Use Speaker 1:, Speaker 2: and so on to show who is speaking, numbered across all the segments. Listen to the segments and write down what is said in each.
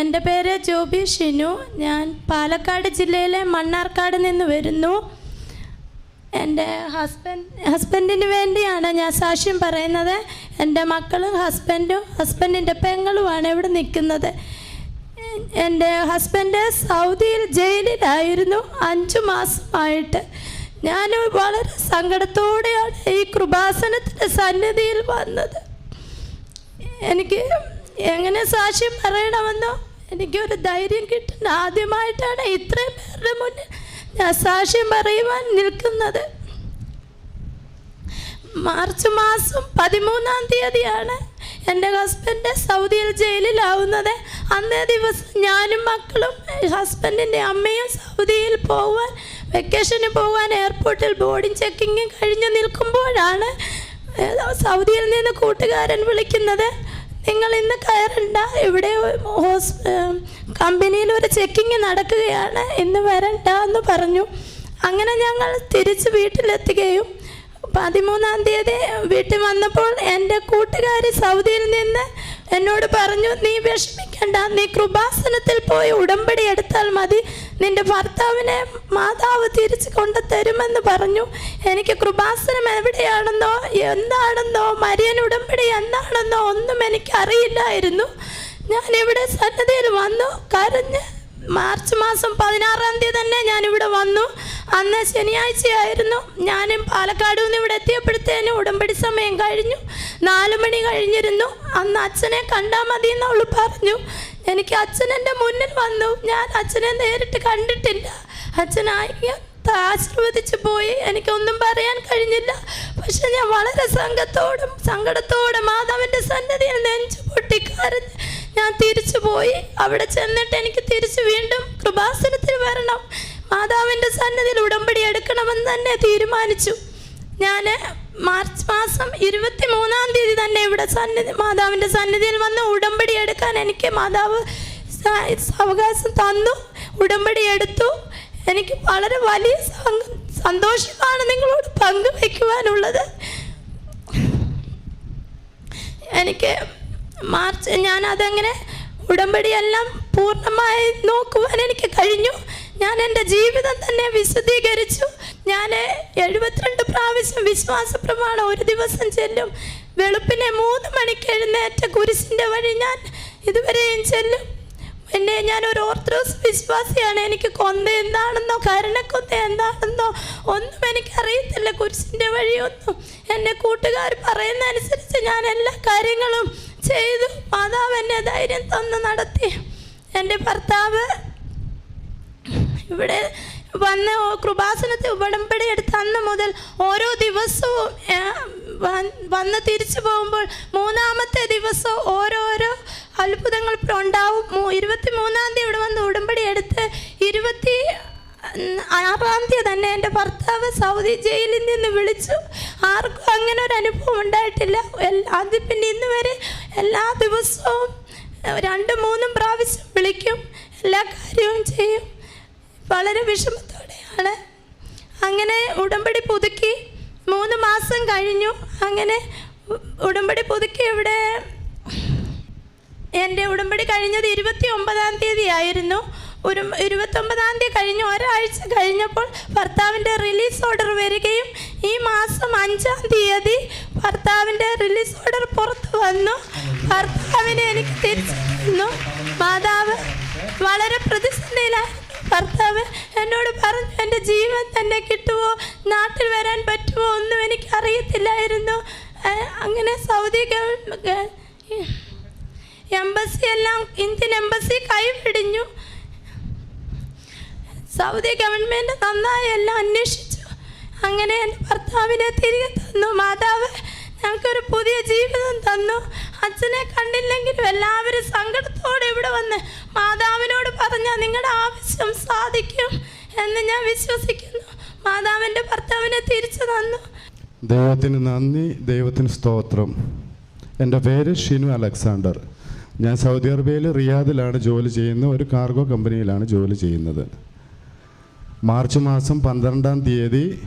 Speaker 1: എന്റെ പേര് ജോബി ഷിനു. ഞാൻ പാലക്കാട് ജില്ലയിലെ മണ്ണാർക്കാട് നിന്ന് വരുന്നു. എന്റെ ഹസ്ബൻഡ് ഹസ്ബൻഡിന് വേണ്ടിയാണ് ഞാൻ സാക്ഷ്യം പറയുന്നത്. എന്റെ മക്കളും ഹസ്ബൻഡും ഹസ്ബൻഡിന്റെ പെങ്ങളുമാണ് ഇവിടെ നിൽക്കുന്നത്. എന്റെ ഹസ്ബൻഡ് സൗദിയിൽ ജയിലിലായിരുന്നു അഞ്ചു മാസമായിട്ട്. ഞാൻ വളരെ സങ്കടത്തോടെയാണ് ഈ കൃപാസനത്തിന്റെ സന്നിധിയിൽ വന്നത്. എനിക്ക് എങ്ങനെ സാക്ഷ്യം പറയണമെന്നോ എനിക്കൊരു ധൈര്യം കിട്ടുന്ന ആദ്യമായിട്ടാണ് ഇത്രയും പേരുടെ മുന്നിൽ ഞാൻ സാക്ഷ്യം പറയുവാൻ നിൽക്കുന്നത്. മാർച്ച് മാസം പതിമൂന്നാം തീയതിയാണ് എന്റെ ഹസ്ബൻഡ് സൗദിയിൽ ജയിലിലാവുന്നത്. അന്നേ ദിവസം ഞാനും മക്കളും ഹസ്ബൻഡിന്റെ അമ്മയും സൗദിയിൽ പോവാൻ വെക്കേഷന് പോകാൻ എയർപോർട്ടിൽ ബോർഡിംഗ് ചെക്കിങ് കഴിഞ്ഞ് നിൽക്കുമ്പോഴാണ് സൗദിയിൽ നിന്ന് കൂട്ടുകാരൻ വിളിക്കുന്നത്. നിങ്ങൾ ഇന്ന് കയറണ്ട. ഇവിടെ കമ്പനിയിൽ ഒരു ചെക്കിങ് നടക്കുകയാണ്. ഇന്ന് വരണ്ട എന്ന് പറഞ്ഞു. അങ്ങനെ ഞങ്ങൾ തിരിച്ച് വീട്ടിലെത്തുകയും പതിമൂന്നാം തീയതി വീട്ടിൽ വന്നപ്പോൾ എന്റെ കൂട്ടുകാരി സൗദിയിൽ നിന്ന് എന്നോട് പറഞ്ഞു നീ വിഷമിക്കണ്ട. നീ കൃപാസനത്തിൽ പോയി ഉടമ്പടി എടുത്താൽ മതി. നിന്റെ ഭർത്താവിനെ മാതാവ് തിരിച്ചു കൊണ്ടു തരുമെന്ന് പറഞ്ഞു. എനിക്ക് കൃപാസനം എവിടെയാണെന്നോ എന്താണെന്നോ മരിയൻ ഉടമ്പടി എന്താണെന്നോ ഒന്നും എനിക്ക് അറിയില്ലായിരുന്നു ഞാൻ ഇവിടെ സന്നദ്ധയിൽ വന്നു. കരഞ്ഞ് മാർച്ച് മാസം പതിനാറാം തീയതി തന്നെ ഞാൻ ഇവിടെ വന്നു. അന്ന് ശനിയാഴ്ചയായിരുന്നു. ഞാനും പാലക്കാട് നിന്ന് ഇവിടെ എത്തിയപ്പോഴത്തേനും ഉടമ്പടി സമയം കഴിഞ്ഞു. നാലു മണി കഴിഞ്ഞിരുന്നു. അന്ന് അച്ഛനെ കണ്ടാൽ മതി എന്നവൾ പറഞ്ഞു. എനിക്ക് അച്ഛൻ എന്റെ മുന്നിൽ വന്നു. ഞാൻ അച്ഛനെ നേരിട്ട് കണ്ടിട്ടില്ല. അച്ഛനായി ആശീർവദിച്ചു പോയി. എനിക്കൊന്നും പറയാൻ കഴിഞ്ഞില്ല. പക്ഷെ ഞാൻ വളരെ സംഘത്തോടും സങ്കടത്തോടും മാതാവിന്റെ സന്നദ്ധിയിൽ നെഞ്ചു പൊട്ടിക്കാരഞ്ഞ് ഞാൻ തിരിച്ചു പോയി. അവിടെ ചെന്നിട്ട് എനിക്ക് തിരിച്ചു വീണ്ടും കൃപാസനത്തിൽ വരണം. മാതാവിന്റെ സന്നദ്ധിയിൽ ഉടമ്പടി എടുക്കണമെന്ന് തന്നെ തീരുമാനിച്ചു. ഞാൻ മാർച്ച് മാസം ഇരുപത്തി മൂന്നാം തീയതി തന്നെ ഇവിടെ സന്നിധി മാതാവിന്റെ സന്നിധിയിൽ വന്ന് ഉടമ്പടി എടുക്കാൻ എനിക്ക് മാതാവ് അവകാശം തന്നു. ഉടമ്പടി എടുത്തു. എനിക്ക് വളരെ വലിയ സന്തോഷമാണ് നിങ്ങളോട് പങ്കുവയ്ക്കുവാനുള്ളത് എനിക്ക് മാർച്ച് ഞാൻ അതങ്ങനെ ഉടമ്പടിയെല്ലാം പൂർണമായി നോക്കുവാൻ എനിക്ക് കഴിഞ്ഞു. ഞാൻ എന്റെ ജീവിതം തന്നെ വിശദീകരിച്ചു ഞാൻ എഴുപത്തിരണ്ട് പ്രാവശ്യം വിശ്വാസ പ്രമാണം ഒരു ദിവസം ചെല്ലും. വെളുപ്പിനെ മൂന്ന് മണിക്ക് എഴുന്നേറ്റ കുരിശിന്റെ വഴി ഞാൻ ഇതുവരെയും ചെല്ലും. പിന്നെ ഞാൻ ഒരു ഓർത്തഡോക്സ് വിശ്വാസിയാണ്. എനിക്ക് കൊന്ത എന്താണെന്നോ കരുണക്കൊന്ത എന്താണെന്നോ ഒന്നും എനിക്കറിയത്തില്ല. കുരിശിന്റെ വഴിയൊന്നും എന്റെ കൂട്ടുകാർ പറയുന്ന അനുസരിച്ച് ഞാൻ എല്ലാ കാര്യങ്ങളും ചെയ്തു. മാതാവ് എന്നെ ധൈര്യം തന്ന് നടത്തി. എന്റെ ഭർത്താവ് ഇവിടെ വന്ന് കൃപാസനത്തെ ഉടമ്പടി എടുത്ത അന്ന് മുതൽ ഓരോ ദിവസവും വന്ന് തിരിച്ചു പോകുമ്പോൾ മൂന്നാമത്തെ ദിവസം ഓരോരോ അത്ഭുതങ്ങൾ ഉണ്ടാവും. ഇരുപത്തി മൂന്നാം തീയതി ഇവിടെ വന്ന് ഉടമ്പടി എടുത്ത് ഇരുപത്തി ആറാം തീയതി തന്നെ എന്റെ ഭർത്താവ് സൗദി ജയിലിൽ നിന്ന് വിളിച്ചു. ആർക്കും അങ്ങനെ ഒരു അനുഭവം ഉണ്ടായിട്ടില്ല. അത് പിന്നെ ഇന്ന് വരെ എല്ലാ ദിവസവും രണ്ടും മൂന്നും പ്രാവശ്യം വിളിക്കും. എല്ലാ കാര്യവും ചെയ്യും. വളരെ വിഷമത്തോടെയാണ്. അങ്ങനെ ഉടമ്പടി പുതുക്കി മൂന്ന് മാസം കഴിഞ്ഞു. അങ്ങനെ ഉടമ്പടി പുതുക്കി ഇവിടെ എന്റെ ഉടമ്പടി കഴിഞ്ഞത് ഇരുപത്തി ഒമ്പതാം തീയതി ആയിരുന്നു ഒരു ഇരുപത്തൊമ്പതാം തീയതി കഴിഞ്ഞ്. ഒരാഴ്ച കഴിഞ്ഞപ്പോൾ ഭർത്താവിന്റെ റിലീസ് ഓർഡർ വരികയും ഈ മാസം അഞ്ചാം തീയതി ഭർത്താവിന്റെ റിലീസ് ഓർഡർ പുറത്ത് വന്നു. ഭർത്താവിനെ എനിക്ക് തിരിച്ചു മാതാവ് വളരെ പ്രതിസന്ധിയിലായിരുന്നു. ഭർത്താവ് എന്നോട് പറഞ്ഞു എന്റെ ജീവൻ തന്നെ കിട്ടുമോ? നാട്ടിൽ വരാൻ പറ്റുമോ? ഒന്നും എനിക്ക് അറിയത്തില്ലായിരുന്നു അങ്ങനെ സൗദി എംബസി എല്ലാം ഇന്ത്യൻ എംബസി കൈപിടിഞ്ഞു. സൗദി ഗവൺമെന്റ് നന്നായി എല്ലാം അന്വേഷിച്ചു. അങ്ങനെ എന്റെ ഭർത്താവിനെ തിരികെ തന്നു. മാതാവ് ഞങ്ങൾക്കൊരു പുതിയ ജീവിതം തന്നു. അച്ഛനെ കണ്ടില്ലെങ്കിലും എല്ലാവരും സങ്കടത്തോടെ ഇവിടെ വന്ന് മാതാവിനോട് പറഞ്ഞാൽ നിങ്ങളുടെ ആവശ്യം സാധിക്കും എന്ന് ഞാൻ വിശ്വസിക്കുന്നു. മാതാവിന്റെ ഭർത്താവിനെ തിരിച്ചു തന്നു.
Speaker 2: ദൈവത്തിന് നന്ദി ദൈവത്തിന് സ്തോത്രം. എന്റെ പേര് ഷിനു അലക്സാണ്ടർ. ഞാൻ സൗദി അറേബ്യയിൽ റിയാദിലാണ് ജോലി ചെയ്യുന്ന ഒരു കാർഗോ കമ്പനിയിലാണ് ജോലി ചെയ്യുന്നത്. മാർച്ച് മാസം പന്ത്രണ്ടാം തീയതി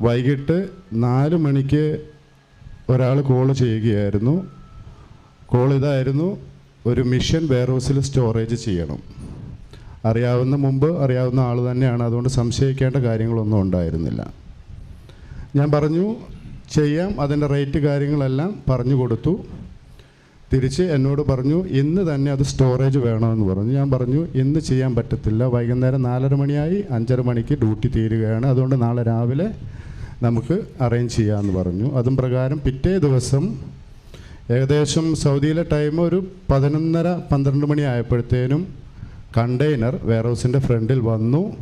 Speaker 2: വൈകിട്ട് നാല് മണിക്ക് ഒരാൾ കോൾ ചെയ്യുകയായിരുന്നു. കോൾ ഇതായിരുന്നു ഒരു മിഷൻ വെയർഹൗസിൽ സ്റ്റോറേജ് ചെയ്യണം. അറിയാവുന്ന മുമ്പ് അറിയാവുന്ന ആൾ തന്നെയാണ്. അതുകൊണ്ട് സംശയിക്കേണ്ട കാര്യങ്ങളൊന്നും ഉണ്ടായിരുന്നില്ല. ഞാൻ പറഞ്ഞു ചെയ്യാം. അതിന്റെ റേറ്റ് കാര്യങ്ങളെല്ലാം പറഞ്ഞു കൊടുത്തു. തിരിച്ച് എന്നോട് പറഞ്ഞു ഇന്ന് തന്നെ അത് സ്റ്റോറേജ് വേണമെന്ന് പറഞ്ഞു. ഞാൻ പറഞ്ഞു ഇന്ന് ചെയ്യാൻ പറ്റത്തില്ല. വൈകുന്നേരം നാലര മണിയായി. അഞ്ചര മണിക്ക് ഡ്യൂട്ടി തീരുകയാണ്. അതുകൊണ്ട് നാളെ രാവിലെ നമുക്ക് അറേഞ്ച് ചെയ്യാമെന്ന് പറഞ്ഞു. അതും പ്രകാരം പിറ്റേ ദിവസം ഏകദേശം സൗദിയിലെ ടൈം ഒരു പതിനൊന്നര പന്ത്രണ്ട് മണി ആയപ്പോഴത്തേനും കണ്ടെയ്നർ വെയർഹൗസിന്റെ ഫ്രണ്ടിൽ വന്നു.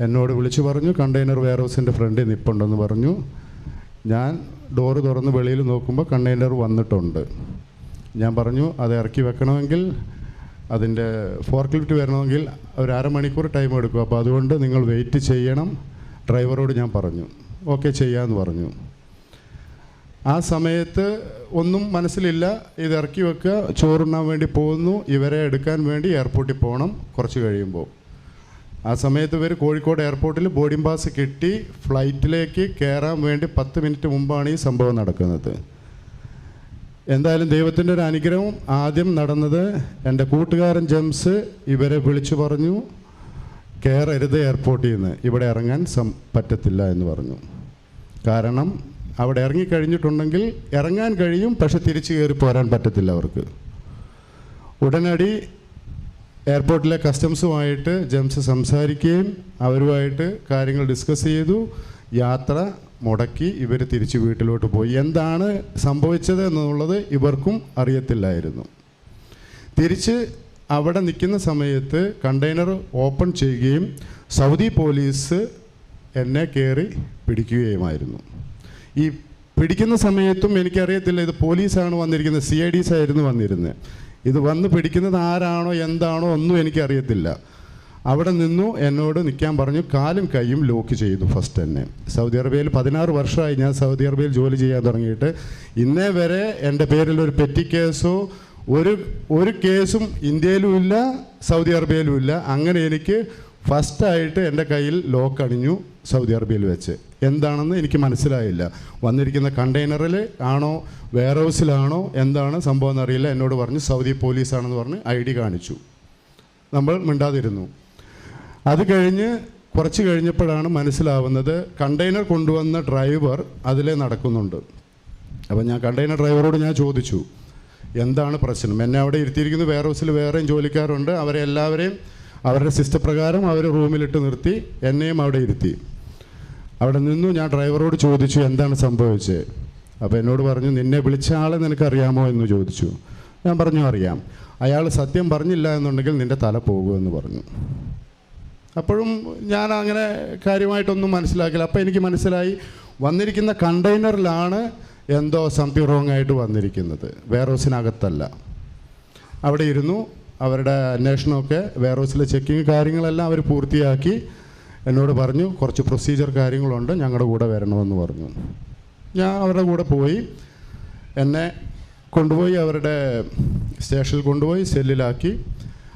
Speaker 2: എന്നോട് വിളിച്ചു പറഞ്ഞു കണ്ടെയ്നർ വെയർഹൗസിന്റെ ഫ്രണ്ടിൽ നിൽപ്പുണ്ടെന്ന് പറഞ്ഞു. ഞാൻ ഡോറ് തുറന്ന് വെളിയിൽ നോക്കുമ്പോൾ കണ്ടെയ്നർ വന്നിട്ടുണ്ട്. ഞാൻ പറഞ്ഞു അത് ഇറക്കി വെക്കണമെങ്കിൽ അതിന്റെ ഫോർക്ക് ലിഫ്റ്റ് വരണമെങ്കിൽ ഒരു അരമണിക്കൂർ ടൈം എടുക്കും. അപ്പോൾ അതുകൊണ്ട് നിങ്ങൾ വെയിറ്റ് ചെയ്യണം. ഡ്രൈവറോട് ഞാൻ പറഞ്ഞു ഓക്കെ ചെയ്യാമെന്ന് പറഞ്ഞു. ആ സമയത്ത് ഒന്നും മനസ്സിലില്ല. ഇത് ഇറക്കി വെക്കുക. ചോറുണ്ണാൻ വേണ്ടി പോകുന്നു. ഇവരെ എടുക്കാൻ വേണ്ടി എയർപോർട്ടിൽ പോകണം കുറച്ച് കഴിയുമ്പോൾ. ആ സമയത്ത് ഇവർ കോഴിക്കോട് എയർപോർട്ടിൽ ബോർഡിംഗ് പാസ് കിട്ടി. ഫ്ലൈറ്റിലേക്ക് കയറാൻ വേണ്ടി പത്ത് മിനിറ്റ് മുമ്പാണ് ഈ സംഭവം നടക്കുന്നത്. എന്തായാലും ദൈവത്തിന്റെ ഒരു അനുഗ്രഹം ആദ്യം നടന്നത് എന്റെ കൂട്ടുകാരൻ ജെംസ് ഇവരെ വിളിച്ചു പറഞ്ഞു കയറരുത് എയർപോർട്ടിൽ നിന്ന്. ഇവിടെ ഇറങ്ങാൻ സം പറ്റത്തില്ല എന്ന് പറഞ്ഞു. കാരണം അവിടെ ഇറങ്ങിക്കഴിഞ്ഞിട്ടുണ്ടെങ്കിൽ ഇറങ്ങാൻ കഴിയും പക്ഷെ തിരിച്ചു കയറി പോരാൻ പറ്റത്തില്ല അവർക്ക്. ഉടനടി എയർപോർട്ടിലെ കസ്റ്റംസുമായിട്ട് ജെംസ് സംസാരിക്കുകയും അവരുമായിട്ട് കാര്യങ്ങൾ ഡിസ്കസ് ചെയ്തു. യാത്ര മുടക്കി ഇവർ തിരിച്ച് വീട്ടിലോട്ട് പോയി. എന്താണ് സംഭവിച്ചത് എന്നുള്ളത് ഇവർക്കും അറിയത്തില്ലായിരുന്നു. തിരിച്ച് അവിടെ നിൽക്കുന്ന സമയത്ത് കണ്ടെയ്നർ ഓപ്പൺ ചെയ്യുകയും സൗദി പോലീസ് എന്നെ കയറി പിടിക്കുകയുമായിരുന്നു. ഈ പിടിക്കുന്ന സമയത്തും എനിക്കറിയത്തില്ല ഇത് പോലീസാണ് വന്നിരിക്കുന്നത് സി ഐ ഡി ആയിരുന്നു വന്നിരുന്നത്. ഇത് വന്ന് പിടിക്കുന്നത് ആരാണോ എന്താണോ ഒന്നും എനിക്കറിയത്തില്ല. അവിടെ നിന്നു എന്നോട് നിൽക്കാൻ പറഞ്ഞു കാലും കൈയും ലോക്ക് ചെയ്തു ഫസ്റ്റ് തന്നെ സൗദി അറേബ്യയിൽ പതിനാറ് വർഷമായി ഞാൻ സൗദി അറേബ്യയിൽ ജോലി ചെയ്യാൻ തുടങ്ങിയിട്ട്. ഇന്നേ വരെ എന്റെ പേരിൽ ഒരു പെറ്റി കേസോ ഒരു ഒരു കേസും ഇന്ത്യയിലും ഇല്ല സൗദി അറേബ്യയിലും ഇല്ല. അങ്ങനെ എനിക്ക് ഫസ്റ്റായിട്ട് എന്റെ കയ്യിൽ ലോക്ക് അണിഞ്ഞു സൗദി അറേബ്യയിൽ വെച്ച്. എന്താണെന്ന് എനിക്ക് മനസ്സിലായില്ല. വന്നിരിക്കുന്ന കണ്ടെയ്നറിൽ ആണോ വെയർ ഹൗസിലാണോ എന്താണ് സംഭവം എന്നറിയില്ല. എന്നോട് പറഞ്ഞു സൗദി പോലീസാണെന്ന് പറഞ്ഞ് ഐ ഡി കാണിച്ചു. നമ്മൾ മിണ്ടാതിരുന്നു. അത് കഴിഞ്ഞ് കുറച്ച് കഴിഞ്ഞപ്പോഴാണ് മനസ്സിലാവുന്നത് കണ്ടെയ്നർ കൊണ്ടുവന്ന ഡ്രൈവർ അതിലേ നടക്കുന്നുണ്ട്. അപ്പം ഞാൻ കണ്ടെയ്നർ ഡ്രൈവറോട് ഞാൻ ചോദിച്ചു എന്താണ് പ്രശ്നം? എന്നെ അവിടെ ഇരുത്തിയിരിക്കുന്നത് വെയർ ഹൗസിൽ വേറെയും ജോലിക്കാരുണ്ട്. അവരെ എല്ലാവരെയും അവരുടെ സിസ്റ്റം പ്രകാരം അവർ റൂമിലിട്ട് നിർത്തി എന്നെയും അവിടെ ഇരുത്തി. അവിടെ നിന്നു ഞാൻ ഡ്രൈവറോട് ചോദിച്ചു എന്താണ് സംഭവിച്ചത് അപ്പോൾ എന്നോട് പറഞ്ഞു നിന്നെ വിളിച്ച ആളെ നിനക്കറിയാമോ? എന്ന് ചോദിച്ചു. ഞാൻ പറഞ്ഞു അറിയാം. അയാൾ സത്യം പറഞ്ഞില്ല എന്നുണ്ടെങ്കിൽ നിന്റെ തല പോകുമെന്ന് പറഞ്ഞു. അപ്പോഴും ഞാൻ അങ്ങനെ കാര്യമായിട്ടൊന്നും മനസ്സിലാക്കില്ല അപ്പോൾ എനിക്ക് മനസ്സിലായി വന്നിരിക്കുന്ന കണ്ടെയ്നറിലാണ് എന്തോ സംതിങ് റോങ് ആയിട്ട് വന്നിരിക്കുന്നത്. വെയർ ഹൗസിനകത്തല്ല അവിടെ ഇരുന്നു അവരുടെ അന്വേഷണമൊക്കെ വെയർഹൗസിലെ ചെക്കിങ് കാര്യങ്ങളെല്ലാം അവർ പൂർത്തിയാക്കി എന്നോട് പറഞ്ഞു കുറച്ച് പ്രൊസീജിയർ കാര്യങ്ങളുണ്ട് ഞങ്ങളുടെ കൂടെ വരണമെന്ന് പറഞ്ഞു. ഞാൻ അവരുടെ കൂടെ പോയി. എന്നെ കൊണ്ടുപോയി അവരുടെ സ്റ്റേഷനിൽ കൊണ്ടുപോയി സെല്ലിലാക്കി.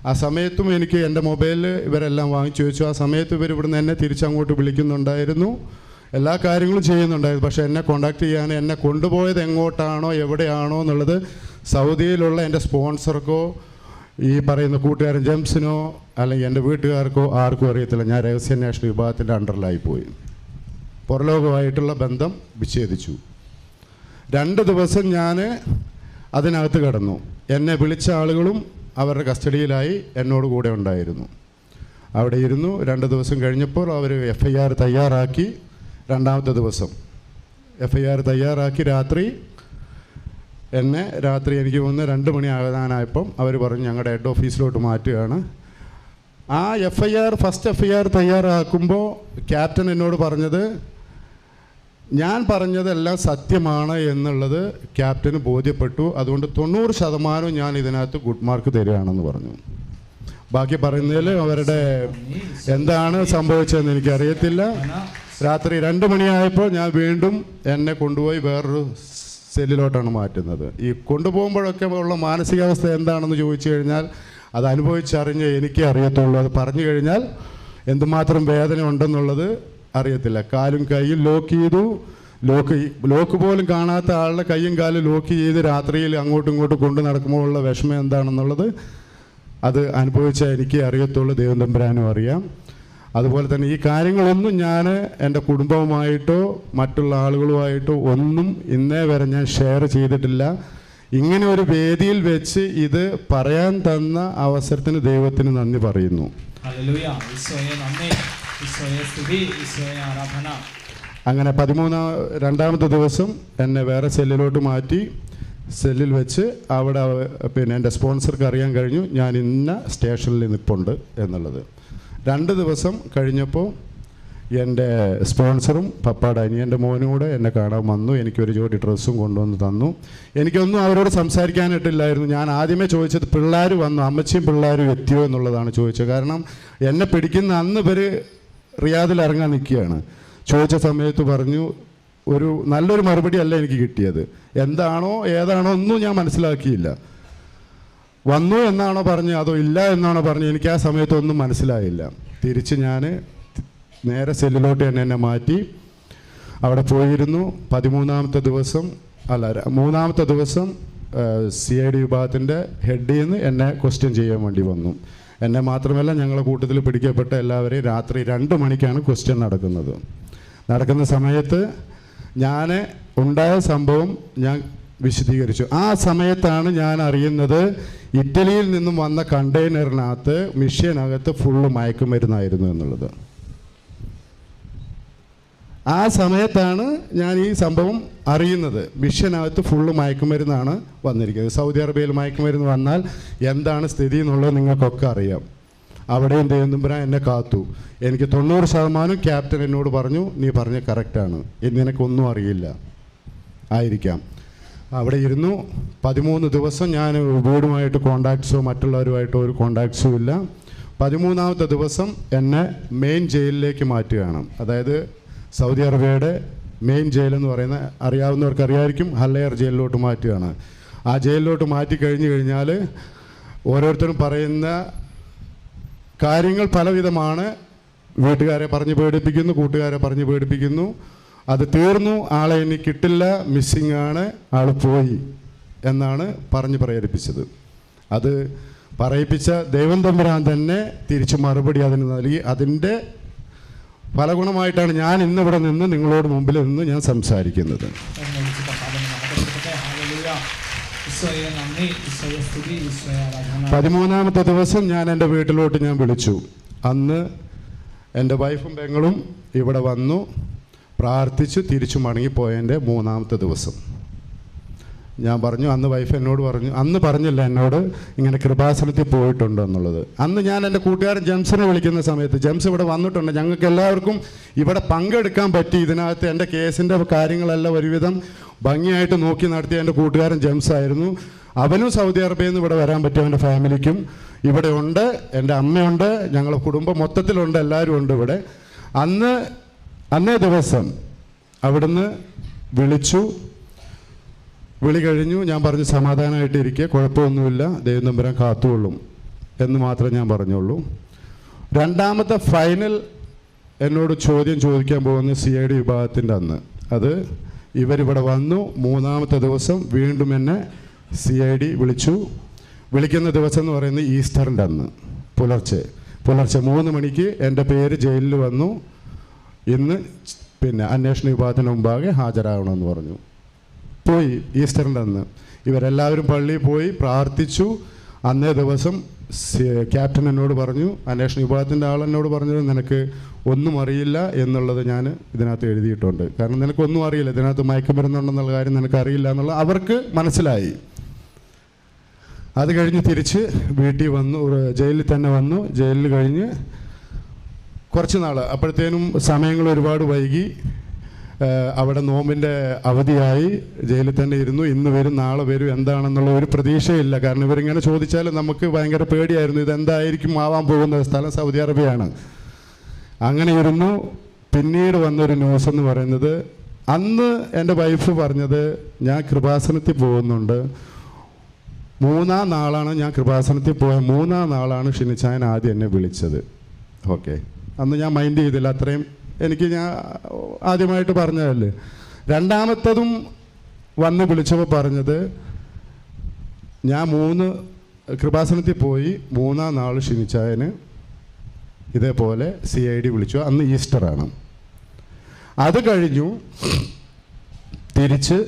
Speaker 2: ആ സമയത്തും എനിക്ക് എന്റെ മൊബൈലിൽ ഇവരെല്ലാം വാങ്ങിച്ചു വെച്ചു. ആ സമയത്ത് ഇവർ ഇവിടുന്ന് എന്നെ തിരിച്ചങ്ങോട്ട് വിളിക്കുന്നുണ്ടായിരുന്നു. എല്ലാ കാര്യങ്ങളും ചെയ്യുന്നുണ്ടായിരുന്നു. പക്ഷേ എന്നെ കോണ്ടാക്ട് ചെയ്യാൻ എന്നെ കൊണ്ടുപോയത് എങ്ങോട്ടാണോ എവിടെയാണോ എന്നുള്ളത് സൗദിയിലുള്ള എന്റെ സ്പോൺസർക്കോ ഈ പറയുന്ന കൂട്ടുകാരൻ ജെംസിനോ അല്ലെങ്കിൽ എന്റെ വീട്ടുകാർക്കോ ആർക്കും അറിയത്തില്ല. ഞാൻ രഹസ്യാന്വേഷണ വിഭാഗത്തിന്റെ അണ്ടറിലായി പോയി. പുറലോകമായിട്ടുള്ള ബന്ധം വിച്ഛേദിച്ചു. രണ്ട് ദിവസം ഞാൻ അതിനകത്ത് കടന്നു. എന്നെ വിളിച്ച ആളുകളും അവരുടെ കസ്റ്റഡിയിലായി എന്നോട് കൂടെ ഉണ്ടായിരുന്നു. അവിടെ ഇരുന്നു. രണ്ട് ദിവസം കഴിഞ്ഞപ്പോൾ അവർ എഫ് ഐ ആർ തയ്യാറാക്കി. രണ്ടാമത്തെ ദിവസം എഫ് ഐ ആർ തയ്യാറാക്കി രാത്രി എന്നെ രാത്രി എനിക്ക് വന്ന് രണ്ട് മണി ആകാനായപ്പം അവർ പറഞ്ഞു ഞങ്ങളുടെ ഹെഡ് ഓഫീസിലോട്ട് മാറ്റുകയാണ്. ആ F I R first F I R തയ്യാറാക്കുമ്പോൾ ക്യാപ്റ്റൻ എന്നോട് പറഞ്ഞത് ഞാൻ പറഞ്ഞതെല്ലാം സത്യമാണ് എന്നുള്ളത് ക്യാപ്റ്റന് ബോധ്യപ്പെട്ടു. അതുകൊണ്ട് തൊണ്ണൂറ് ശതമാനവും ഞാൻ ഇതിനകത്ത് ഗുഡ് മാർക്ക് തരികയാണെന്ന് പറഞ്ഞു. ബാക്കി പറയുന്നതിൽ അവരുടെ എന്താണ് സംഭവിച്ചതെന്ന് എനിക്കറിയത്തില്ല. രാത്രി രണ്ട് മണിയായപ്പോൾ ഞാൻ വീണ്ടും എന്നെ കൊണ്ടുപോയി വേറൊരു സെല്ലിലോട്ടാണ് മാറ്റുന്നത്. ഈ കൊണ്ടുപോകുമ്പോഴൊക്കെ ഉള്ള മാനസികാവസ്ഥ എന്താണെന്ന് ചോദിച്ചു കഴിഞ്ഞാൽ അത് അനുഭവിച്ചറിഞ്ഞ് എനിക്കേ അറിയത്തുള്ളൂ. അത് പറഞ്ഞു കഴിഞ്ഞാൽ എന്തുമാത്രം വേദന ഉണ്ടെന്നുള്ളത് അറിയത്തില്ല. കാലും കൈയും ലോക്ക് ചെയ്തു. ലോക്ക് ലോക്ക് പോലും കാണാത്ത ആളുടെ കൈയും കാലും ലോക്ക് ചെയ്ത് രാത്രിയിൽ അങ്ങോട്ടും ഇങ്ങോട്ടും കൊണ്ടു നടക്കുമ്പോഴുള്ള വിഷമം എന്താണെന്നുള്ളത് അത് അനുഭവിച്ച എനിക്ക് അറിയത്തുള്ളൂ. ദൈവം തമ്പുരാനും അറിയാം. അതുപോലെ തന്നെ ഈ കാര്യങ്ങളൊന്നും ഞാൻ എന്റെ കുടുംബവുമായിട്ടോ മറ്റുള്ള ആളുകളുമായിട്ടോ ഒന്നും ഇന്നേ വരെ ഞാൻ ഷെയർ ചെയ്തിട്ടില്ല. ഇങ്ങനെ ഒരു വേദിയിൽ വെച്ച് ഇത് പറയാൻ തന്ന അവസരത്തിന് ദൈവത്തിന് നന്ദി പറയുന്നു. അങ്ങനെ പതിമൂന്നാം രണ്ടാമത്തെ ദിവസം എന്നെ വേറെ സെല്ലിലോട്ട് മാറ്റി. സെല്ലിൽ വെച്ച് അവിടെ പിന്നെ എന്റെ സ്പോൺസർക്ക് അറിയാൻ കഴിഞ്ഞു. ഞാൻ ഇന്ന സ്റ്റേഷനിൽ നിൽപ്പുണ്ട് എന്നുള്ളത്. രണ്ട് ദിവസം കഴിഞ്ഞപ്പോൾ എന്റെ സ്പോൺസറും പപ്പാടെ അനിയന്റെ മോനും കൂടെ എന്നെ കാണാൻ വന്നു. എനിക്കൊരു ജോഡി ഡ്രസ്സും കൊണ്ടുവന്ന് തന്നു. എനിക്കൊന്നും അവരോട് സംസാരിക്കാനായിട്ടില്ലായിരുന്നു. ഞാൻ ആദ്യമേ ചോദിച്ചത് പിള്ളേർ വന്നു അമ്മച്ചിയും പിള്ളേരും എത്തിയോ? എന്നുള്ളതാണ് ചോദിച്ചത്. കാരണം എന്നെ പിടിക്കുന്ന അന്ന് ഇവർ റിയാദിൽ ഇറങ്ങാൻ നിൽക്കുകയാണ്. ചോദിച്ച സമയത്ത് പറഞ്ഞു ഒരു നല്ലൊരു മറുപടി അല്ല എനിക്ക് കിട്ടിയത്. എന്താണോ ഏതാണോ ഒന്നും ഞാൻ മനസ്സിലാക്കിയില്ല. വന്നു എന്നാണോ പറഞ്ഞത്? അതോ ഇല്ല എന്നാണോ പറഞ്ഞത്? എനിക്ക് ആ സമയത്തൊന്നും മനസ്സിലായില്ല. തിരിച്ച് ഞാൻ നേരെ സെല്ലിലോട്ട് തന്നെ എന്നെ മാറ്റി അവിടെ പോയിരുന്നു. പതിമൂന്നാമത്തെ ദിവസം അല്ല മൂന്നാമത്തെ ദിവസം സി ഐ ഡി വിഭാഗത്തിന്റെ ഹെഡിൽ നിന്ന് എന്നെ ക്വസ്റ്റ്യൻ ചെയ്യാൻ വേണ്ടി വന്നു. എന്നെ മാത്രമല്ല ഞങ്ങളുടെ കൂട്ടത്തിൽ പിടിക്കപ്പെട്ട എല്ലാവരെയും രാത്രി രണ്ട് മണിക്കാണ് ക്വസ്റ്റ്യൻ നടക്കുന്നത്. നടക്കുന്ന സമയത്ത് ഞാൻ ഉണ്ടായ സംഭവം ഞാൻ വിശദീകരിച്ചു. ആ സമയത്താണ് ഞാൻ അറിയുന്നത് ഇറ്റലിയിൽ നിന്നും വന്ന കണ്ടെയ്നറിനകത്ത് മിഷ്യനകത്ത് ഫുള്ള് മയക്കുമരുന്നായിരുന്നു എന്നുള്ളത്. ആ സമയത്താണ് ഞാൻ ഈ സംഭവം അറിയുന്നത്. മിഷ്യനകത്ത് ഫുള്ള് മയക്കുമരുന്നാണ് വന്നിരിക്കുന്നത്. സൗദി അറേബ്യയിൽ മയക്കുമരുന്ന് വന്നാൽ എന്താണ് സ്ഥിതി എന്നുള്ളത് നിങ്ങൾക്കൊക്കെ അറിയാം. അവിടെയും ദൈവംതുമ്പുരാൻ എന്നെ കാത്തു. എനിക്ക് തൊണ്ണൂറ് ശതമാനം ക്യാപ്റ്റൻ എന്നോട് പറഞ്ഞു നീ പറഞ്ഞ കറക്റ്റാണ് നിനക്കൊന്നും അറിയില്ല. ആയിരിക്കാം. അവിടെ ഇരുന്നു. പതിമൂന്ന് ദിവസം ഞാൻ വീടുമായിട്ട് കോണ്ടാക്ട്സോ മറ്റുള്ളവരുമായിട്ടോ ഒരു കോണ്ടാക്ട്സും ഇല്ല. പതിമൂന്നാമത്തെ ദിവസം എന്നെ മെയിൻ ജയിലിലേക്ക് മാറ്റുകയാണ്. അതായത് സൗദി അറേബ്യയുടെ മെയിൻ ജയിലെന്ന് പറയുന്ന അറിയാവുന്നവർക്ക് അറിയായിരിക്കും ഹല്ലയർ ജയിലിലോട്ട് മാറ്റുകയാണ്. ആ ജയിലിലോട്ട് മാറ്റി കഴിഞ്ഞു കഴിഞ്ഞാൽ ഓരോരുത്തരും പറയുന്ന കാര്യങ്ങൾ പലവിധമാണ്. വീട്ടുകാരെ പറഞ്ഞ് പേടിപ്പിക്കുന്നു കൂട്ടുകാരെ പറഞ്ഞ് പേടിപ്പിക്കുന്നു. അത് തീർന്നു. ആളെ ഇനി കിട്ടില്ല. മിസ്സിങ് ആണ്. ആൾ പോയി എന്നാണ് പറഞ്ഞ് പ്രേരിപ്പിച്ചത് അത് പറയിപ്പിച്ച ദൈവം തമ്പുരാൻ തന്നെ തിരിച്ചു മറുപടി അതിന് നൽകി. അതിന്റെ ഫലഗുണമായിട്ടാണ് ഞാൻ ഇന്നിവിടെ നിന്ന് നിങ്ങളോട് മുമ്പിൽ നിന്ന് ഞാൻ സംസാരിക്കുന്നത്. പതിമൂന്നാമത്തെ ദിവസം ഞാൻ എന്റെ വീട്ടിലോട്ട് ഞാൻ വിളിച്ചു. അന്ന് എന്റെ വൈഫും പെങ്ങളും ഇവിടെ വന്നു. പ്രാർത്ഥിച്ചു തിരിച്ചു മടങ്ങിപ്പോയതിന്റെ മൂന്നാമത്തെ ദിവസം. ഞാൻ പറഞ്ഞു അന്ന് വൈഫ് എന്നോട് പറഞ്ഞു അന്ന് പറഞ്ഞില്ല എന്നോട് ഇങ്ങനെ കൃപാസനത്തിൽ പോയിട്ടുണ്ട് എന്നുള്ളത്. അന്ന് ഞാൻ എന്റെ കൂട്ടുകാരൻ ജംസിനെ വിളിക്കുന്ന സമയത്ത് ജംസ് ഇവിടെ വന്നിട്ടുണ്ട് ഞങ്ങൾക്ക് എല്ലാവർക്കും ഇവിടെ പങ്കെടുക്കാൻ പറ്റി. ഇതിനകത്ത് എന്റെ കേസിന്റെ കാര്യങ്ങളെല്ലാം ഒരുവിധം ഭംഗിയായിട്ട് നോക്കി നടത്തിയ എന്റെ കൂട്ടുകാരൻ ജംസ് ആയിരുന്നു. അവനും സൗദി അറേബ്യയിൽ നിന്ന് ഇവിടെ വരാൻ പറ്റും അവന്റെ ഫാമിലിക്കും ഇവിടെ ഉണ്ട് എന്റെ അമ്മയുണ്ട് ഞങ്ങളുടെ കുടുംബം മൊത്തത്തിലുണ്ട് എല്ലാവരും ഉണ്ട് ഇവിടെ. അന്ന് അന്നേ ദിവസം അവിടുന്ന് വിളിച്ചു. വിളി കഴിഞ്ഞു. ഞാൻ പറഞ്ഞു സമാധാനമായിട്ട് ഇരിക്കുക കുഴപ്പമൊന്നുമില്ല. ദൈവം തമ്പുരാൻ കാത്തുകൊള്ളും. എന്ന് മാത്രമേ ഞാൻ പറഞ്ഞുള്ളൂ. രണ്ടാമത്തെ ഫൈനൽ എന്നോട് ചോദ്യം ചോദിക്കാൻ പോകുന്ന സി ഐ ഡി വിഭാഗത്തിന്റെ അന്ന്. അത് ഇവരിവിടെ വന്നു. മൂന്നാമത്തെ ദിവസം വീണ്ടും എന്നെ സി ഐ ഡി വിളിച്ചു. വിളിക്കുന്ന ദിവസം എന്ന് പറയുന്നത് ഈസ്റ്ററിന്റെ അന്ന്. പുലർച്ചെ. പുലർച്ചെ മൂന്ന് മണിക്ക് എന്റെ പേര് ജയിലിൽ വന്നു. ഇന്ന് പിന്നെ അന്വേഷണ വിഭാഗത്തിന് മുമ്പാകെ ഹാജരാകണമെന്ന് പറഞ്ഞു. പോയി ഈസ്റ്ററിന്റെ അന്ന്. ഇവരെല്ലാവരും പള്ളിയിൽ പോയി പ്രാർത്ഥിച്ചു. അന്നേ ദിവസം ക്യാപ്റ്റൻ എന്നോട് പറഞ്ഞു അന്വേഷണ വിഭാഗത്തിന്റെ ആൾ എന്നോട് പറഞ്ഞത് നിനക്ക് ഒന്നും അറിയില്ല എന്നുള്ളത് ഞാൻ ഇതിനകത്ത് എഴുതിയിട്ടുണ്ട്. കാരണം നിനക്കൊന്നും അറിയില്ല ഇതിനകത്ത് മയക്കുമരുന്നുണ്ടെന്നുള്ള കാര്യം നിനക്ക് അറിയില്ല എന്നുള്ള അവർക്ക് മനസ്സിലായി. അത് കഴിഞ്ഞ് തിരിച്ച് വീട്ടിൽ വന്നു ജയിലിൽ തന്നെ വന്നു. ജയിലിൽ കഴിഞ്ഞ് കുറച്ച് നാൾ അപ്പോഴത്തേനും സമയങ്ങൾ ഒരുപാട് വൈകി. അവിടെ നോമ്പിന്റെ അവധിയായി. ജയിലിൽ തന്നെ ഇരുന്നു. ഇന്ന് വരും നാളെ വരും എന്താണെന്നുള്ള ഒരു പ്രതീക്ഷയില്ല. കാരണം ഇവരിങ്ങനെ ചോദിച്ചാൽ നമുക്ക് ഭയങ്കര പേടിയായിരുന്നു. ഇതെന്തായിരിക്കും ആവാൻ പോകുന്ന സ്ഥലം സൗദി അറേബ്യയാണ്. അങ്ങനെ ഇരുന്നു. പിന്നീട് വന്നൊരു ന്യൂസ് എന്ന് പറയുന്നത് അന്ന് എന്റെ വൈഫ് പറഞ്ഞത് ഞാൻ കൃപാസനത്തിൽ പോകുന്നുണ്ട്. മൂന്നാം നാളാണ് ഞാൻ കൃപാസനത്തിൽ പോയ മൂന്നാം നാളാണ് ഷിനിച്ചായൻ ആദ്യം എന്നെ വിളിച്ചത്. ഓക്കെ. അന്ന് ഞാൻ മൈൻഡ് ചെയ്തില്ല അത്രയും എനിക്ക് ഞാൻ ആദ്യമായിട്ട് പറഞ്ഞതല്ലേ. രണ്ടാമത്തതും വന്ന് വിളിച്ചപ്പോൾ പറഞ്ഞത് ഞാൻ മൂന്ന് കൃപാസനത്തിൽ പോയി മൂന്നാം നാൾ ഷിനിച്ചായന് ഇതേപോലെ സി ഐ ഡി വിളിച്ചു. അന്ന് ഈസ്റ്ററാണ് അത് കഴിഞ്ഞു തിരിച്ച്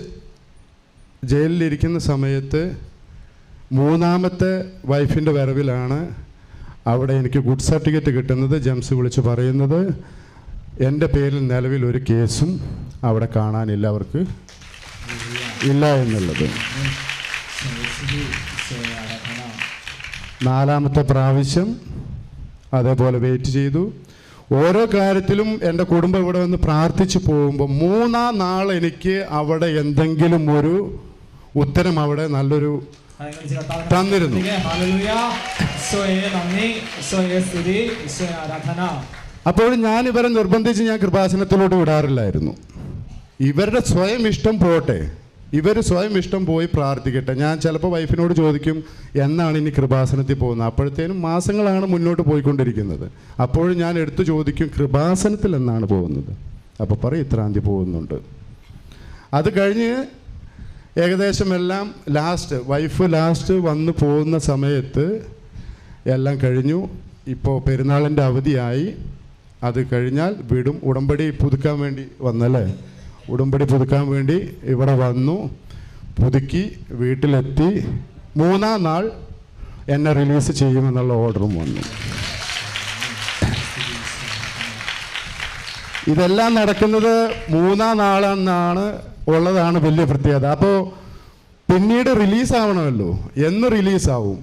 Speaker 2: ജയിലിലിരിക്കുന്ന സമയത്ത് മൂന്നാമത്തെ വൈഫിന്റെ വരവിലാണ് അവിടെ എനിക്ക് ഗുഡ് സർട്ടിഫിക്കറ്റ് കിട്ടുന്നത് ജെംസ് വിളിച്ച് പറയുന്നത്. എന്റെ പേരിൽ നിലവിൽ ഒരു കേസും അവിടെ കാണാനില്ല അവർക്ക്. ഇല്ല എന്നുള്ളത്. നാലാമത്തെ പ്രാവശ്യം അതേപോലെ വെയിറ്റ് ചെയ്തു. ഓരോ കാര്യത്തിലും എന്റെ കുടുംബം ഇവിടെ വന്ന് പ്രാർത്ഥിച്ചു പോകുമ്പോൾ മൂന്നാം നാൾ എനിക്ക് അവിടെ എന്തെങ്കിലും ഒരു ഉത്തരം അവിടെ നല്ലൊരു തന്നിരുന്നു. അപ്പോൾ ഞാൻ ഇവരെ നിർബന്ധിച്ച് ഞാൻ കൃപാസനത്തിലോട്ട് വിടാറില്ലായിരുന്നു. ഇവരുടെ സ്വയം ഇഷ്ടം പോട്ടെ. ഇവർ സ്വയം ഇഷ്ടം പോയി പ്രാർത്ഥിക്കട്ടെ. ഞാൻ ചിലപ്പോൾ വൈഫിനോട് ചോദിക്കും എന്നാണ് ഇനി കൃപാസനത്തിൽ പോകുന്നത്? അപ്പോഴത്തേനും മാസങ്ങളാണ് മുന്നോട്ട് പോയിക്കൊണ്ടിരിക്കുന്നത്. അപ്പോഴും ഞാൻ എടുത്തു ചോദിക്കും കൃപാസനത്തിൽ എന്നാണ് പോകുന്നത്? അപ്പോൾ പറയും ഇത്രാന്തി പോകുന്നുണ്ട്. അത് കഴിഞ്ഞ് ഏകദേശം എല്ലാം ലാസ്റ്റ് വൈഫ് ലാസ്റ്റ് വന്ന് പോകുന്ന സമയത്ത് എല്ലാം കഴിഞ്ഞു. ഇപ്പോൾ പെരുന്നാളിന്റെ അവധിയായി. അത് കഴിഞ്ഞാൽ വീടും ഉടമ്പടി പുതുക്കാൻ വേണ്ടി വന്നല്ലേ? ഉടമ്പടി പുതുക്കാൻ വേണ്ടി ഇവിടെ വന്നു. പുതുക്കി വീട്ടിലെത്തി. മൂന്നാം നാൾ എന്നെ റിലീസ് ചെയ്യുമെന്നുള്ള ഓർഡറും വന്നു. ഇതെല്ലാം നടക്കുന്നത് മൂന്നാം നാളെന്നാണ് ഉള്ളതാണ് വലിയ പ്രത്യേകത. അപ്പോൾ പിന്നീട് റിലീസാവണമല്ലോ. എന്ന് റിലീസാവും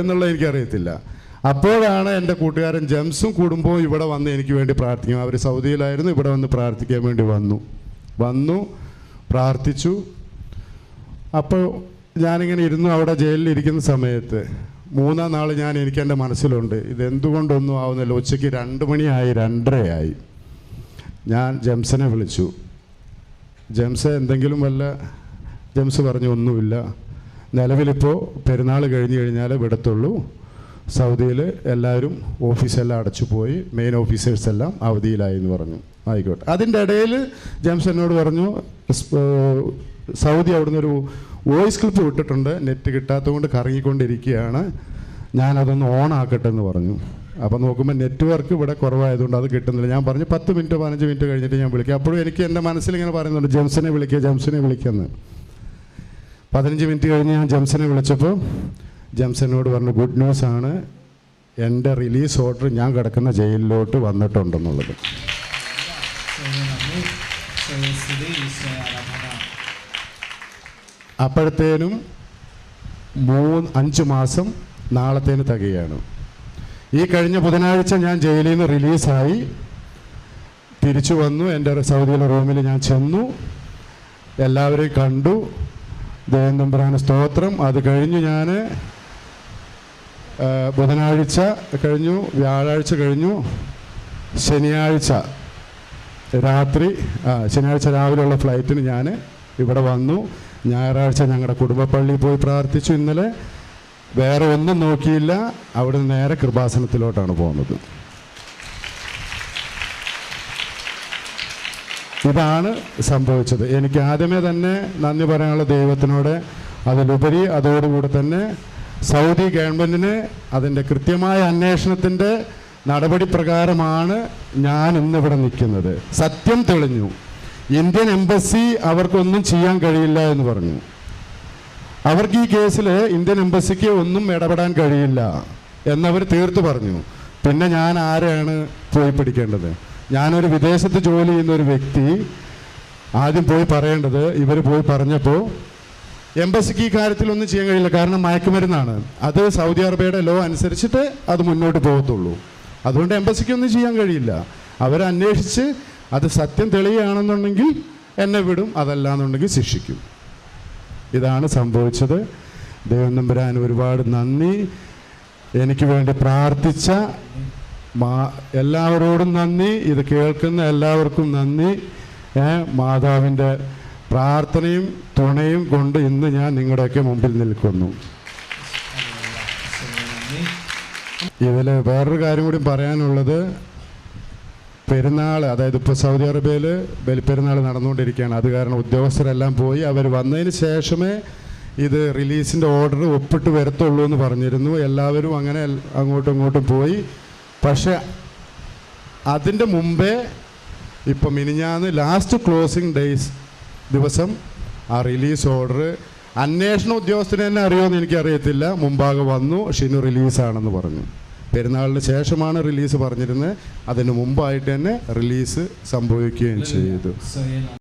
Speaker 2: എന്നുള്ളത് എനിക്കറിയത്തില്ല. അപ്പോഴാണ് എന്റെ കൂട്ടുകാരൻ ജംസും കുടുംബവും ഇവിടെ വന്ന് എനിക്ക് വേണ്ടി പ്രാർത്ഥിക്കും. അവർ സൗദിയിലായിരുന്നു ഇവിടെ വന്ന് പ്രാർത്ഥിക്കാൻ വേണ്ടി വന്നു. വന്നു പ്രാർത്ഥിച്ചു. അപ്പോൾ ഞാനിങ്ങനെ ഇരുന്നു അവിടെ ജയിലിൽ ഇരിക്കുന്ന സമയത്ത്. മൂന്നാം നാൾ ഞാൻ എനിക്ക് എന്റെ മനസ്സിലുണ്ട്. ഇതെന്തുകൊണ്ടൊന്നും ആവുന്നില്ല. ഉച്ചയ്ക്ക് രണ്ട് മണിയായി രണ്ടരയായി. ഞാൻ ജംസനെ വിളിച്ചു. ജംസ് എന്തെങ്കിലും വല്ല ജെംസ് പറഞ്ഞു ഒന്നുമില്ല. നിലവിലിപ്പോൾ പെരുന്നാൾ കഴിഞ്ഞ് കഴിഞ്ഞാൽ വിടത്തുള്ളൂ. സൗദിയിൽ എല്ലാവരും ഓഫീസെല്ലാം അടച്ചു പോയി. മെയിൻ ഓഫീസേഴ്സ് എല്ലാം അവധിയിലായി എന്ന് പറഞ്ഞു. ആയിക്കോട്ടെ. അതിന്റെ ഇടയിൽ ജംസ് എന്നോട് പറഞ്ഞു സൗദി അവിടുന്ന് ഒരു വോയിസ് ക്ലിപ്പ് വിട്ടിട്ടുണ്ട്. നെറ്റ് കിട്ടാത്തതുകൊണ്ട് കറങ്ങിക്കൊണ്ടിരിക്കുകയാണ്. ഞാനതൊന്ന് ഓൺ ആക്കട്ടെ എന്ന് പറഞ്ഞു. അപ്പോൾ നോക്കുമ്പോൾ നെറ്റ്വർക്ക് ഇവിടെ കുറവായതുകൊണ്ട് അത് കിട്ടുന്നില്ല. ഞാൻ പറഞ്ഞു പത്ത് മിനിറ്റ് പതിനഞ്ച് മിനിറ്റ് കഴിഞ്ഞിട്ട് ഞാൻ വിളിക്കാം. അപ്പോഴും എനിക്ക് എന്റെ മനസ്സിൽ ഇങ്ങനെ പറയുന്നുണ്ട് ജംസിനെ വിളിക്കുക ജംസിനെ വിളിക്കുന്നു. പതിനഞ്ച് മിനിറ്റ് കഴിഞ്ഞ് ഞാൻ ജംസനെ വിളിച്ചപ്പോൾ ജംസനോട് പറഞ്ഞു ഗുഡ് ന്യൂസ് ആണ്. എന്റെ റിലീസ് ഓർഡർ ഞാൻ കിടക്കുന്ന ജയിലിലോട്ട് വന്നിട്ടുണ്ടെന്നുള്ളത്. അപ്പോഴത്തേനും മൂന്ന് അഞ്ച് മാസം നാളത്തേന് തികയാണ്. ഈ കഴിഞ്ഞ ബുധനാഴ്ച ഞാൻ ജയിലിൽ നിന്ന് റിലീസായി. തിരിച്ചു വന്നു. എന്റെ സൗദിയിലെ റൂമിൽ ഞാൻ ചെന്നു. എല്ലാവരെയും കണ്ടു. ദേവന്തമ്പുരാന സ്തോത്രം. അത് കഴിഞ്ഞു ഞാൻ ബുധനാഴ്ച കഴിഞ്ഞു വ്യാഴാഴ്ച കഴിഞ്ഞു ശനിയാഴ്ച രാത്രി ശനിയാഴ്ച രാവിലെയുള്ള ഫ്ലൈറ്റിന് ഞാൻ ഇവിടെ വന്നു. ഞായറാഴ്ച ഞങ്ങളുടെ കുടുംബപ്പള്ളിയിൽ പോയി പ്രാർത്ഥിച്ചു. ഇന്നലെ വേറെ ഒന്നും നോക്കിയില്ല. അവിടെ നേരെ കൃപാസനത്തിലോട്ടാണ് പോകുന്നത്. ഇതാണ് സംഭവിച്ചത്. എനിക്ക് ആദ്യമേ തന്നെ നന്ദി പറയാനുള്ള ദൈവത്തിനോട് അതിലുപരി അതോടുകൂടെ തന്നെ സൗദി ഗവൺമെന്റിന് അതിന്റെ കൃത്യമായ അന്വേഷണത്തിന്റെ നടപടി പ്രകാരമാണ് ഞാൻ ഇന്നിവിടെ നിൽക്കുന്നത്. സത്യം തെളിഞ്ഞു. ഇന്ത്യൻ എംബസി അവർക്കൊന്നും ചെയ്യാൻ കഴിയില്ല എന്ന് പറഞ്ഞു. അവർക്ക് ഈ കേസിൽ ഇന്ത്യൻ എംബസിക്ക് ഒന്നും ഇടപെടാൻ കഴിയില്ല എന്നവർ തീർത്തു പറഞ്ഞു. പിന്നെ ഞാൻ ആരെയാണ് പോയി പിടിക്കേണ്ടത്? ഞാനൊരു വിദേശത്ത് ജോലി ചെയ്യുന്ന ഒരു വ്യക്തി ആദ്യം പോയി പറയേണ്ടത് ഇവർ പോയി പറഞ്ഞപ്പോൾ എംബസിക്ക് ഈ കാര്യത്തിലൊന്നും ചെയ്യാൻ കഴിയില്ല. കാരണം മയക്കുമരുന്നാണ്. അത് സൗദി അറേബ്യയുടെ ലോ അനുസരിച്ചിട്ട് അത് മുന്നോട്ട് പോകത്തുള്ളൂ. അതുകൊണ്ട് എംബസിക്ക് ഒന്നും ചെയ്യാൻ കഴിയില്ല. അവരന്വേഷിച്ച് അത് സത്യം തെളിയുകയാണെന്നുണ്ടെങ്കിൽ എന്നെ വിടും അതല്ല എന്നുണ്ടെങ്കിൽ ശിക്ഷിക്കും. ഇതാണ് സംഭവിച്ചത്. ദൈവം നമ്പുരാൻ ഒരുപാട് നന്ദി. എനിക്ക് വേണ്ടി പ്രാർത്ഥിച്ച എല്ലാവരോടും നന്ദി. ഇത് കേൾക്കുന്ന എല്ലാവർക്കും നന്ദി. മാതാവിന്റെ പ്രാർത്ഥനയും തുണയും കൊണ്ട് ഇന്ന് ഞാൻ നിങ്ങളുടെയൊക്കെ മുമ്പിൽ നിൽക്കുന്നു. ഇതിൽ വേറൊരു കാര്യം കൂടി പറയാനുള്ളത്. പെരുന്നാൾ അതായത് ഇപ്പോൾ സൗദി അറേബ്യയിൽ ബലിപ്പെരുന്നാൾ നടന്നുകൊണ്ടിരിക്കുകയാണ്. അത് കാരണം ഉദ്യോഗസ്ഥരെല്ലാം പോയി. അവർ വന്നതിന് ശേഷമേ ഇത് റിലീസിന്റെ ഓർഡർ ഒപ്പിട്ട് വരത്തുള്ളൂ എന്ന് പറഞ്ഞിരുന്നു. എല്ലാവരും അങ്ങനെ അങ്ങോട്ടും ഇങ്ങോട്ടും പോയി. പക്ഷെ അതിന്റെ മുമ്പേ ഇപ്പം മിനിഞ്ഞാന്ന് ലാസ്റ്റ് ക്ലോസിംഗ് ഡേയ്സ് ദിവസം ആ റിലീസ് ഓർഡർ. അന്വേഷണ ഉദ്യോഗസ്ഥനെ തന്നെ അറിയുമെന്ന് എനിക്കറിയത്തില്ല. മുമ്പാകെ വന്നു. ഷിനു റിലീസാണെന്ന് പറഞ്ഞു. പെരുന്നാളിന് ശേഷമാണ് റിലീസ് പറഞ്ഞിരുന്നത് അതിന് മുമ്പായിട്ട് തന്നെ റിലീസ് സംഭവിക്കുകയും ചെയ്തു.